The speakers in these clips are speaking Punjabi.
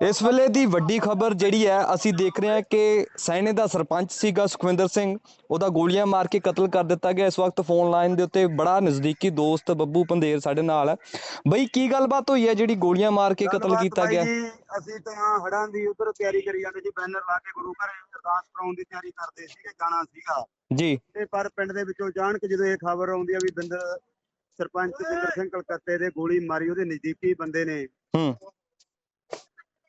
ਇਸ ਵੇਲੇ ਦੀ ਵੱਡੀ ਖਬਰ ਜਿਹੜੀ ਹੈ ਅਸੀਂ ਦੇਖ ਰਹੇ ਹਾਂ ਕਿ ਸੈਣੇ ਦਾ ਸਰਪੰਚ ਸੀਗਾ ਸੁਖਵਿੰਦਰ ਸਿੰਘ। ਉਹਦਾ ਗੋਲੀਆਂ ਮਾਰ ਕੇ ਕਤਲ ਕਰ ਦਿੱਤਾ ਗਿਆ। ਇਸ ਵਕਤ ਫੋਨ ਲਾਈਨ ਦੇ ਉੱਤੇ ਬੜਾ ਨਜ਼ਦੀਕੀ ਦੋਸਤ ਬੱਬੂ ਪੰਦੇਰ ਸਾਡੇ ਨਾਲ। ਹੈ ਬਈ ਕੀ ਗੱਲਬਾਤ ਹੋਈ ਹੈ ਜਿਹੜੀ ਗੋਲੀਆਂ ਮਾਰ ਕੇ ਕਤਲ ਕੀਤਾ ਗਿਆ? ਅਸੀਂ ਤਾਂ ਹੜਾਂ ਦੀ ਉਧਰ ਤਿਆਰੀ ਕਰੀ ਜਾਂਦੇ ਜੀ ਬੈਨਰ ਲਾ ਕੇ ਗੁਰੂ ਘਰ ਅਰਦਾਸ ਕਰਾਉਣ ਦੀ ਤਿਆਰੀ ਕਰਦੇ ਸੀਗੇ ਜਾਣਾ ਸੀਗਾ। ਜੀ। ਤੇ ਪਰ ਪਿੰਡ ਦੇ ਵਿੱਚੋਂ ਜਾਣ ਕੇ ਜਦੋਂ ਇਹ ਖਬਰ ਆਉਂਦੀ ਆ ਵੀ ਬਿੰਦਰ ਸਰਪੰਚ ਬਿੰਦਰ ਸਿੰਘ ਕਲਕੱਤੇ ਦੇ ਗੋਲੀ ਮਾਰੀ ਉਹਦੇ ਨਜ਼ਦੀਕੀ ਬੰਦੇ ਨੇ ਹੂੰ।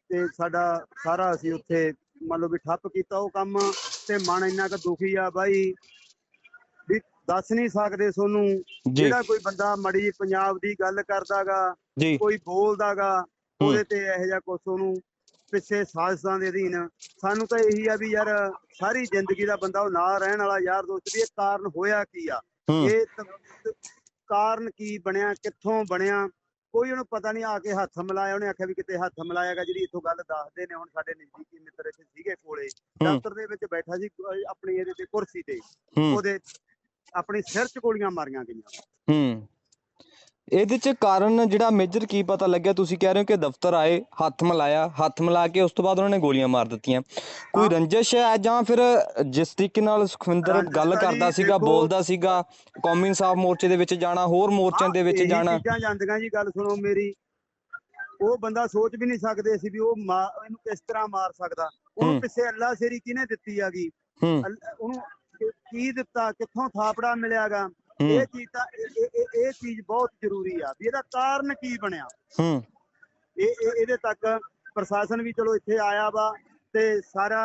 ਤੇ ਸਾਡਾ ਸਾਰਾ ਅਸੀਂ ਉੱਥੇ ਮੰਨ ਲਓ ਵੀ ਠੱਪ ਕੀਤਾ ਉਹ ਕੰਮ ਤੇ ਮਨ ਇੰਨਾ ਕੁ ਦੁਖੀ ਆ ਬਾਈ ਵੀ ਦੱਸ ਨਹੀਂ ਸਕਦੇ ਜੀ। ਜਿਹੜਾ ਕੋਈ ਬੰਦਾ ਮੜੀ ਪੰਜਾਬ ਦੀ ਗੱਲ ਕਰਦਾਗਾ ਕੋਈ ਬੋਲਦਾਗਾ ਉਹਦੇ ਤੇ ਇਹੋ ਜਿਹਾ ਕੁਛ ਉਹਨੂੰ ਪਿੱਛੇ ਸਾਜ਼ਿਸ਼ਾਂ ਦੇ ਅਧੀਨ। ਸਾਨੂੰ ਤਾਂ ਇਹੀ ਆ ਵੀ ਯਾਰ ਸਾਰੀ ਜ਼ਿੰਦਗੀ ਦਾ ਬੰਦਾ ਉਹ ਨਾਲ ਰਹਿਣ ਵਾਲਾ ਯਾਰ ਦੋਸਤ ਵੀ ਇਹ ਕਾਰਨ ਹੋਇਆ ਕੀ ਆ? ਇਹ ਕਾਰਨ ਕੀ ਬਣਿਆ ਕਿੱਥੋਂ ਬਣਿਆ? ਕੋਈ ਉਹਨੂੰ ਪਤਾ ਨਹੀਂ ਆ ਕੇ ਹੱਥ ਮਿਲਾਇਆ ਉਹਨੇ ਆਖਿਆ ਵੀ ਕਿਤੇ ਹੱਥ ਮਿਲਾਇਆਗਾ ਜਿਹੜੀ ਇੱਥੋਂ ਗੱਲ ਦੱਸਦੇ ਨੇ ਹੁਣ ਸਾਡੇ ਨਜ਼ਦੀਕੀ ਮਿੱਤਰ ਇੱਥੇ ਸੀਗੇ ਕੋਲੇ। ਦਫ਼ਤਰ ਦੇ ਵਿੱਚ ਬੈਠਾ ਸੀ ਆਪਣੀ ਇਹਦੇ ਤੇ ਕੁਰਸੀ ਤੇ ਉਹਦੇ ਆਪਣੀ ਸਿਰ 'ਚ ਗੋਲੀਆਂ ਮਾਰੀਆਂ ਗਈਆਂ। ਹੂੰ। ਇਹਦੇ ਚ ਕਾਰਨ ਜਿਹੜਾ ਮੇਜਰ ਕੀ ਪਤਾ ਲੱਗਿਆ? ਤੁਸੀਂ ਕਹਿ ਰਹੇ ਹੋ ਕਿ ਦਫ਼ਤਰ ਆਏ ਹੱਥ ਮਿਲਾਇਆ ਹੱਥ ਮਿਲਾ ਕੇ ਉਸ ਤੋਂ ਬਾਅਦ ਉਹਨਾਂ ਨੇ ਗੋਲੀਆਂ ਮਾਰ ਦਿੱਤੀਆਂ। ਕੋਈ। ਰੰਜਿਸ਼ ਹੈ ਜਾਂ ਫਿਰ ਜਿਸ ਤਰੀਕੇ ਨਾਲ ਸੁਖਵਿੰਦਰ ਗੱਲ ਕਰਦਾ ਸੀਗਾ ਬੋਲਦਾ ਸੀਗਾ ਕੌਮੀ ਇਨਸਾਫ ਮੋਰਚੇ ਦੇ ਵਿੱਚ ਜਾਣਾ ਹੋਰ ਮੋਰਚਿਆਂ ਦੇ ਵਿੱਚ ਜਾਣਾ। ਚੀਜ਼ਾਂ ਜਾਂਦੀਆਂ ਜੀ ਗੱਲ ਸੁਣੋ ਮੇਰੀ। ਉਹ ਬੰਦਾ ਸੋਚ ਵੀ ਨਹੀਂ ਸਕਦੇ ਸੀ ਵੀ ਉਹ ਇਹਨੂੰ ਕਿਸ ਤਰ੍ਹਾਂ ਮਾਰ ਸਕਦਾ। ਉਹਨੂੰ ਪਿੱਛੇ ਅੱਲਾ ਸ਼ੇਰੀ ਕਿਹਨੇ ਦਿੱਤੀ ਆਗੀ ਉਹਨੂੰ ਕਿ- ਦਿੱਤਾ? ਕਿੱਥੋਂ ਥਾਪੜਾ ਮਿਲਿਆਗਾ? ਇਹ ਚੀਜ਼ ਤਾਂ ਇਹ- ਚੀਜ਼ ਬਹੁਤ ਜ਼ਰੂਰੀ ਆ ਵੀ ਇਹਦਾ ਕਾਰਨ ਕੀ ਬਣਿਆ। ਹੂੰ। ਇਹ ਇਹ- ਇਹਦੇ ਤੱਕ ਪ੍ਰਸ਼ਾਸਨ ਵੀ ਚਲੋ ਇੱਥੇ ਆਇਆ ਵਾ ਤੇ ਸਾਰਾ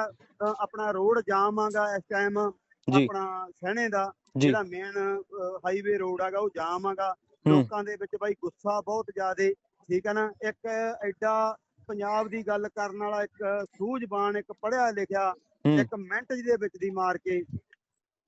ਆਪਣਾ ਰੋਡ ਜਾਮ ਆਗਾ ਇਸ ਟਾਈਮ ਆਪਣਾ ਸਹਿਣੇ ਦਾ ਜਿਹੜਾ ਮੇਨ ਹਾਈਵੇ ਰੋਡ ਹੈਗਾ ਉਹ ਜਾਮ ਹੂੰ। ਲੋਕਾਂ ਦੇ ਵਿੱਚ ਬਾਈ ਗੁੱਸਾ ਬਹੁਤ ਜ਼ਿਆਦੇ ਠੀਕ ਹੈ ਨਾ? ਇੱਕ ਐਡਾ ਪੰਜਾਬ ਦੀ ਗੱਲ ਕਰਨ ਵਾਲਾ ਇੱਕ ਸੂਝਵਾਨ ਇੱਕ ਪੜ੍ਹਿਆ ਲਿਖਿਆ ਇੱਕ ਮਿੰਟ ਜਿਹਦੇ ਵਿੱਚ ਦੀ ਮਾਰ ਕੇ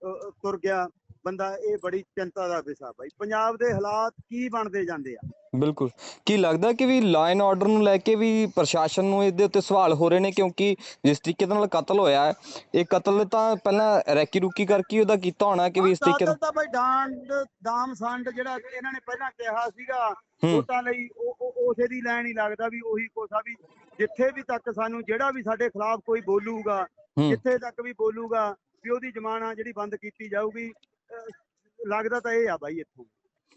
ਤੁਰ ਗਿਆ। ਬੰਦਾ ਇਹ ਬੜੀ ਚਿੰਤਾ ਦਾ ਵਿਸ਼ਾ ਬਾਈ। ਪੰਜਾਬ ਦੇ ਹਾਲਾਤ ਕੀ ਬਣਦੇ ਜਾਂਦੇ ਆ? ਬਿਲਕੁਲ। ਕੀ ਲੱਗਦਾ ਕਿ ਵੀ ਐਂਡ ਆਰਡਰ ਨੂੰ ਲੈ ਕੇ ਵੀ ਪ੍ਰਸ਼ਾਸਨ ਨੂੰ ਇਹਦੇ ਉੱਤੇ ਸਵਾਲ ਹੋ ਰਹੇ ਨੇ? ਕਿਉਂਕਿ ਜਿਸ ਤਰੀਕੇ ਨਾਲ ਕਤਲ ਹੋਇਆ ਹੈ ਇਹ ਕਤਲ ਤਾਂ ਪਹਿਲਾਂ ਰੈਕੀ ਰੁਕੀ ਕਰਕੇ ਉਹਦਾ ਕੀਤਾ ਹੋਣਾ ਕਿ ਵੀ ਇਸ ਤਰੀਕੇ ਕਾਤਲ ਤਾਂ ਬਾਈ ਡਾਂਡ ਦਾਮ ਸੰਡ ਜਿਹੜਾ ਇਹਨਾਂ ਨੇ ਪਹਿਲਾਂ ਕਿਹਾ ਸੀਗਾ ਵੋਟਾਂ ਲਈ ਉਹ ਉਸੇ ਦੀ ਲੈਣ ਹੀ ਲੱਗਦਾ ਵੀ ਉਹੀ ਕੋਸਾ ਵੀ ਜਿੱਥੇ ਵੀ ਤੱਕ ਸਾਨੂੰ ਜਿਹੜਾ ਵੀ ਸਾਡੇ ਖਿਲਾਫ ਕੋਈ ਬੋਲੂਗਾ ਜਿੱਥੇ ਤੱਕ ਵੀ ਬੋਲੂਗਾ ਵੀ ਉਹਦੀ ਜ਼ਮਾਨਾ ਜਿਹੜੀ ਬੰਦ ਕੀਤੀ ਜਾਊਗੀ ਲੱਗਦਾ ਤਾਂ ਇਹ ਆ ਬਾਈ ਇੱਥੋਂ।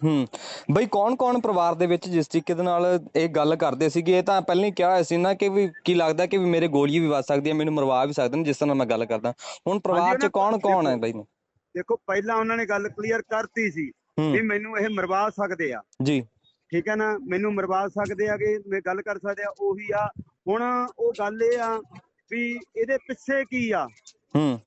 ਹੂੰ ਬਈ ਕੌਣ ਕੌਣ ਪਰਿਵਾਰ ਦੇ ਵਿੱਚ ਜਿਸ ਤਰੀਕੇ ਦੇ ਨਾਲ ਇਹ ਗੱਲ ਕਰਦੇ ਸੀਗੇ ਇਹ ਤਾਂ ਪਹਿਲਾਂ ਹੀ ਕਿਹਾ ਹੋਇਆ ਸੀ ਨਾ ਕਿ ਵੀ ਕੀ ਲੱਗਦਾ ਕਿ ਵੀ ਮੇਰੇ ਗੋਲੀ ਵੀ ਵੱਜ ਸਕਦੀ ਹੈ ਮੈਨੂੰ ਮਰਵਾ ਵੀ ਸਕਦੇ ਨੇ ਜਿਸ ਤਰ੍ਹਾਂ ਮੈਂ ਗੱਲ ਕਰਦਾ। ਹੁਣ ਪਰਿਵਾਰ 'ਚ ਕੌਣ ਕੌਣ ਹੈ ਬਈ? ਦੇਖੋ ਪਹਿਲਾਂ ਉਹਨਾਂ ਨੇ ਗੱਲ ਕਲੀਅਰ ਕਰਤੀ ਸੀ ਵੀ ਮੈਨੂੰ ਇਹ ਮਰਵਾ ਸਕਦੇ ਆ। ਜੀ। ਠੀਕ ਹੈ ਨਾ? ਮੈਨੂੰ ਮਰਵਾ ਸਕਦੇ ਆਗੇ ਮੈਂ ਗੱਲ ਕਰ ਸਕਦੇ ਆ ਉਹੀ ਆ। ਹੁਣ ਉਹ ਗੱਲ ਇਹ ਆ ਵੀ ਇਹਦੇ ਪਿੱਛੇ ਕੀ ਆ? ਹੂੰ।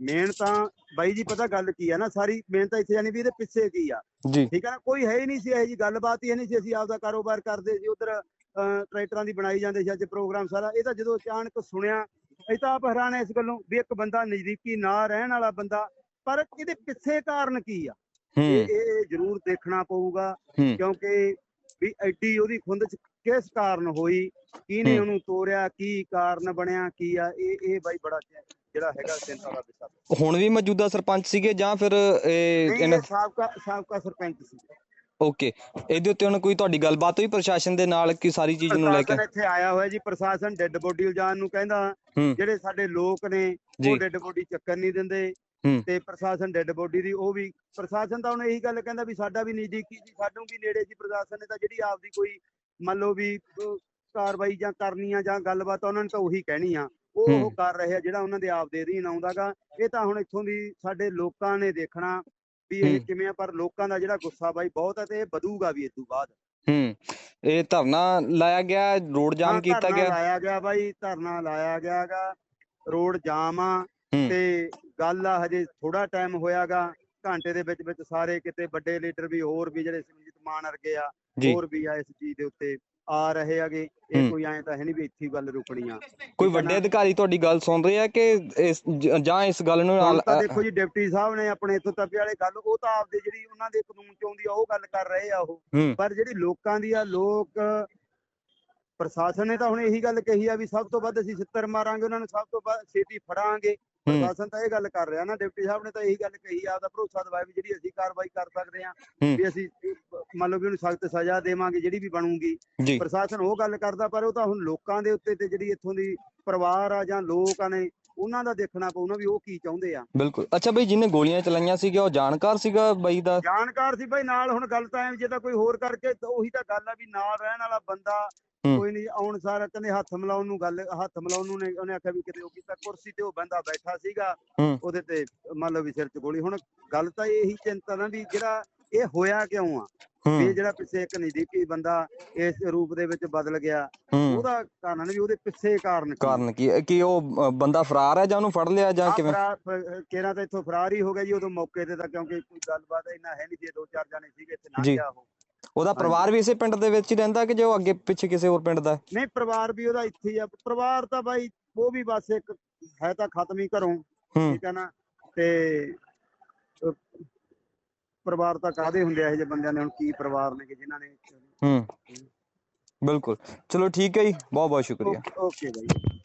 ਮੇਨ ਤਾਂ ਬਾਈ ਜੀ ਪਤਾ ਗੱਲ ਕੀ ਆ ਨਾ ਸਾਰੀ ਮੇਨ ਤਾਂ ਇੱਥੇ ਜਾਨੀ ਵੀ ਇਹਦੇ ਪਿੱਛੇ ਕੀ ਆ। ਜੀ। ਠੀਕ ਹੈ ਨਾ ਕੋਈ ਹੈ ਹੀ ਨਹੀਂ ਸੀ ਇਹ ਜੀ ਗੱਲਬਾਤ ਹੀ ਨਹੀਂ ਸੀ ਅਸੀਂ ਆਪਦਾ ਕਾਰੋਬਾਰ ਕਰਦੇ ਸੀ ਉਧਰ ਟਰੈਕਟਰਾਂ ਦੀ ਬਣਾਈ ਜਾਂਦੇ ਸੀ ਅੱਜ ਪ੍ਰੋਗਰਾਮ ਸਾਰਾ। ਇਹ ਤਾਂ ਜਦੋਂ ਅਚਾਨਕ ਸੁਣਿਆ ਅਸੀਂ ਤਾਂ ਆਪ ਹੈਰਾਨ ਆ ਇਸ ਗੱਲੋਂ ਵੀ ਇੱਕ ਬੰਦਾ ਨਜ਼ਦੀਕੀ ਨਾ ਰਹਿਣ ਵਾਲਾ ਬੰਦਾ ਪਰ ਇਹਦੇ ਪਿੱਛੇ ਕਾਰਨ ਕੀ ਆ? ਇਹ ਇਹ ਇਹ ਜ਼ਰੂਰ ਦੇਖਣਾ ਪਊਗਾ ਕਿਉਂਕਿ ਵੀ ਐਡੀ ਉਹਦੀ ਖੁੰਦ ਚ ਕਿਸ ਕਾਰਨ ਹੋਈ ਕਿਹਨੇ। ਉਹਨੂੰ ਤੋੜਿਆ ਕੀ ਕਾਰਨ ਬਣਿਆ ਕੀ ਆ ਇਹ ਇਹ ਬਾਈ ਬੜਾ ਜਿਹੜਾ ਹੈਗਾ ਚਿੰਤਾ ਦਾ ਵਿਸ਼ਾ ਹੁਣ ਵੀ ਮੌਜੂਦਾ ਸਰਪੰਚ ਸੀਗੇ ਜਾਂ ਫਿਰ ਇਹ ਨਹੀਂ ਇਹਨਾਂ ਇਹ ਸਾਬਕਾ ਸਾਬਕਾ ਸਰਪੰਚ ਸੀ। ਓਕੇ। ਇਹਦੇ ਉੱਤੇ ਹੁਣ ਕੋਈ ਤੁਹਾਡੀ ਗੱਲਬਾਤ ਹੋਈ ਪ੍ਰਸ਼ਾਸਨ ਦੇ ਨਾਲ ਕਿ ਸਾਰੀ ਚੀਜ਼ ਨੂੰ ਲੈ ਕੇ? ਪ੍ਰਸ਼ਾਸਨ ਇੱਥੇ ਆਇਆ ਹੋਇਆ ਜੀ ਪ੍ਰਸ਼ਾਸਨ ਡੈੱਡ ਬੋਡੀ ਲਿਜਾਣ ਨੂੰ ਕਹਿੰਦਾ ਹੂੰ। ਜਿਹੜੇ ਸਾਡੇ ਲੋਕ ਨੇ ਜੀ। ਉਹ ਡੈੱਡ ਬੋਡੀ ਚੱਕਣ ਨਹੀਂ ਦਿੰਦੇ। ਹੂੰ। ਤੇ ਪ੍ਰਸ਼ਾਸਨ ਡੈੱਡ ਬੋਡੀ ਦੀ ਉਹ ਵੀ ਪ੍ਰਸ਼ਾਸਨ ਤਾਂ ਹੁਣ ਇਹੀ ਗੱਲ ਕਹਿੰਦਾ ਵੀ ਸਾਡਾ ਵੀ ਨਜ਼ਦੀਕੀ ਸੀ ਸਾਨੂੰ ਵੀ ਨੇੜੇ ਸੀ ਪ੍ਰਸ਼ਾਸਨ ਨੇ ਤਾਂ ਜਿਹੜੀ ਆਪਦੀ ਕੋਈ ਮੰਨ ਲਓ ਵੀ ਅਹ, ਕਾਰਵਾਈ ਜਾਂ ਕਰਨੀ ਆ ਜਾਂ ਗੱਲਬਾਤ ਆ, ਉਹਨਾਂ ਨੇ ਤਾਂ ਉਹੀ ਕਹਿਣੀ ਆ। ਉਹ ਉਹ। ਕਰ ਰਹੇ ਆ ਜਿਹੜਾ ਉਹਨਾਂ ਦੇ ਆਪ ਦੇ ਅਧੀਨ ਆਉਂਦਾਗਾ ਇਹ ਤਾਂ ਹੁਣ ਇੱਥੋਂ ਦੀ ਸਾਡੇ ਲੋਕਾਂ ਨੇ ਦੇਖਣਾ ਵੀ ਇਹ। ਕਿਵੇਂ ਆ ਪਰ ਲੋਕਾਂ ਦਾ ਜਿਹੜਾ ਗੁੱਸਾ ਬਾਈ ਬਹੁਤ ਹੈ ਤੇ ਇਹ ਵਧੂਗਾ ਵੀ ਇਸ ਤੋਂ ਬਾਅਦ ਹੂੰ ਇਹ ਧਰਨਾ ਲਾਇਆ ਗਿਆ ਰੋਡ ਜਾਮ ਕੀਤਾ ਗਿਆ ਲਾਇਆ ਗਿਆ ਬਾਈ ਧਰਨਾ ਲਾਇਆ ਗਿਆਗਾ ਰੋਡ ਜਾਮ ਆ। ਤੇ ਗੱਲ ਆ ਹਜੇ ਥੋੜਾ ਟਾਈਮ ਹੋਇਆਗਾ ਘੰਟੇ ਦੇ ਵਿੱਚ ਵਿੱਚ ਸਾਰੇ ਕਿਤੇ ਵੱਡੇ ਲੀਡਰ ਵੀ ਹੋਰ ਵੀ ਜਿਹੜੇ ਸਿਮਰਜੀਤ ਮਾਨ ਵਰਗੇ ਆ ਹੋਰ ਵੀ ਆ ਇਸ ਚੀਜ਼ ਦੇ ਉੱਤੇ ਆ ਰਹੇ ਹੈਗੇ। ਇਹ ਕੋਈ ਐਂ ਤਾਂ ਹੈ ਨਹੀਂ ਵੀ ਇੱਥੇ ਹੀ ਗੱਲ ਰੁਕਣੀ ਆ ਕੋਈ ਵੱਡੇ? ਅਧਿਕਾਰੀ ਤੁਹਾਡੀ ਗੱਲ ਸੁਣ ਰਹੇ ਆ ਕਿ ਇਸ ਜ- ਜਾਂ ਇਸ ਗੱਲ ਨੂੰ ਹੁਣ ਨਾਲ ਤਾਂ ਦੇਖੋ ਜੀ ਡਿਪਟੀ ਸਾਹਿਬ ਨੇ ਆਪਣੇ ਇੱਥੋਂ ਤੱਪੇ ਵਾਲੇ ਗੱਲ ਉਹ ਤਾਂ ਆਪਦੇ ਜਿਹੜੀ ਉਹਨਾਂ ਦੇ ਕਾਨੂੰਨ ਚ ਆਉਂਦੀ ਆ ਉਹ ਗੱਲ ਕਰ ਰਹੇ ਆ ਉਹ ਹੂੰ ਪਰ ਜਿਹੜੀ ਲੋਕਾਂ ਦੀ ਆ ਲੋਕ ਪ੍ਰਸ਼ਾਸਨ ਨੇ ਤਾਂ ਹੁਣ ਇਹੀ ਗੱਲ ਕਹੀ ਆ ਵੀ ਸਭ ਤੋਂ ਵੱਧ ਅਸੀਂ ਛਿੱਤਰ ਮਾਰਾਂਗੇ ਉਹਨਾਂ ਨੂੰ ਸਭ ਤੋਂ ਵੱਧ ਛੇਤੀ ਫੜਾਂਗੇ ਪ੍ਰਸ਼ਾਸਨ ਤਾਂ ਇਹ ਗੱਲ ਕਰ ਰਿਹਾ ਨਾ ਡਿਪਟੀ ਸਾਹਿਬ ਨੇ ਤਾਂ ਇਹੀ ਗੱਲ ਕਹੀ ਆ ਆਪਦਾ ਭਰੋਸਾ ਦਵਾਇਆ ਵੀ ਜਿਹੜੀ ਅਸੀਂ ਕਾਰਵਾਈ ਕਰ ਸਕਦੇ ਆ ਹੂੰ। ਵੀ ਅਸੀਂ ਮੰਨ ਲਓ ਵੀ ਉਹਨੂੰ ਸਖਤ ਸਜ਼ਾ ਦੇਵਾਂਗੇ ਜਿਹੜੀ ਵੀ ਬਣੂਗੀ। ਜੀ। ਪ੍ਰਸ਼ਾਸਨ ਉਹ ਗੱਲ ਕਰਦਾ ਪਰ ਉਹ ਤਾਂ ਹੁਣ ਲੋਕਾਂ ਦੇ ਉੱਤੇ ਤੇ ਜਿਹੜੀ ਇੱਥੋਂ ਦੀ ਪਰਿਵਾਰ ਆ ਜਾਂ ਲੋਕ ਆ ਨੇ ਉਹਨਾਂ ਦਾ ਦੇਖਣਾ ਪਊ ਨਾ ਵੀ ਉਹ ਕੀ ਚਾਹੁੰਦੇ ਆ। ਬਿਲਕੁਲ। ਅੱਛਾ ਬਈ ਜਿਹਨੇ ਗੋਲੀਆਂ ਚਲਾਈਆਂ ਸੀਗਾ ਉਹ ਜਾਣਕਾਰ ਸੀਗਾ ਬਾਈ ਦਾ? ਜਾਣਕਾਰ ਸੀ ਭਾਈ ਨਾਲ ਹੁਣ ਗੱਲ ਤਾਂ ਐ ਜੇ ਤਾਂ ਕੋਈ ਹੋਰ ਕਰਕੇ ਤਾਂ ਉਹੀ ਤਾਂ ਗੱਲ ਆ ਵੀ ਨਾਲ ਰਹਿਣ ਵਾਲਾ ਬੰਦਾ ਹੂੰ। ਕੋਈ ਨਹੀਂ ਆਉਣ ਸਾਰ ਕਹਿੰਦੇ ਹੱਥ ਮਿਲਾਉਣ ਨੂੰ ਗੱਲ ਹੱਥ ਮਿਲਾਉਣ ਨੂੰ ਨੇ ਉਹਨੇ ਆਖਿਆ ਵੀ ਕਿਤੇ ਉਹ ਕੀਤਾ ਕੁਰਸੀ ਤੇ ਉਹ ਬੰਦਾ ਬੈਠਾ ਸੀਗਾ ਹੂੰ। ਉਹਦੇ ਤੇ ਮੰਨ ਲਓ ਵੀ ਸਿਰ 'ਚ ਗੋਲੀ। ਹੁਣ ਗੱਲ ਤਾਂ ਇਹੀ ਚਿੰਤਾ ਨਾ ਵੀ ਜਿਹੜਾ ਇਹ ਹੋਇਆ ਕਿਉਂ ਆ? ਵੀ ਜਿਹੜਾ ਪਿੱਛੇ ਇੱਕ ਨਜ਼ਦੀਕੀ ਬੰਦਾ ਇਸ ਰੂਪ ਦੇ ਵਿੱਚ ਬਦਲ ਗਿਆ ਉਹਦਾ ਕਾਰਨ ਵੀ ਉਹਦੇ ਪਿੱਛੇ ਕਾਰਨ ਕਾਰਨ ਕੀ? ਕੀ ਉਹ ਬੰਦਾ ਫਰਾਰ ਹੈ ਜਾਂ ਉਹਨੂੰ ਫੜ ਲਿਆ ਜਾਂ ਕਿਵੇਂ? ਕੇਰਾਂ ਤਾਂ ਇੱਥੋਂ ਫਰਾਰ ਹੀ ਹੋ ਗਿਆ ਜੀ ਉਦੋਂ ਮੌਕੇ ਤੇ ਤਾਂ ਕਿਉਂਕਿ ਕੋਈ ਗੱਲਬਾਤ ਇੰਨਾ ਹੈ ਨਹੀਂ ਸੀ ਦੋ ਚਾਰ ਜਾਣੇ ਸੀਗੇ ਇੱਥੇ ਨਾ ਜੀ। ਗਿਆ ਉਹ। ਉਹਦਾ ਪਰਿਵਾਰ ਵੀ ਇਸੇ ਪਿੰਡ ਦੇ ਵਿੱਚ ਹੀ ਰਹਿੰਦਾ ਕਿ ਜੋ ਅੱਗੇ ਪਿੱਛੇ ਕਿਸੇ ਹੋਰ ਪਿੰਡ ਦਾ? ਨਹੀਂ ਪਰਿਵਾਰ ਵੀ ਉਹਦਾ ਇੱਥੇ ਹੀ ਆ। ਪਰਿਵਾਰ ਤਾਂ ਬਾਈ ਉਹ ਵੀ ਬਸ ਇੱਕ ਹੈ ਤਾਂ ਖਤਮ ਹੀ ਘਰੋਂ ਠੀਕ ਹੈ ਨਾ? ਤੇ ਪਰਿਵਾਰ ਤਾਂ ਕਾਦੇ ਹੁੰਦੇ ਆ ਇਹ ਜਿਹੇ ਬੰਦਿਆਂ ਨੇ ਹੁਣ ਕੀ ਪਰਿਵਾਰ ਨੇ ਕਿ ਜਿਨ੍ਹਾਂ ਨੇ ਹੂੰ। ਬਿਲਕੁਲ। ਚਲੋ ਠੀਕ ਹੈ ਜੀ ਬਹੁਤ ਬਹੁਤ ਸ਼ੁਕਰੀਆ ਓਕੇ ਬਾਈ।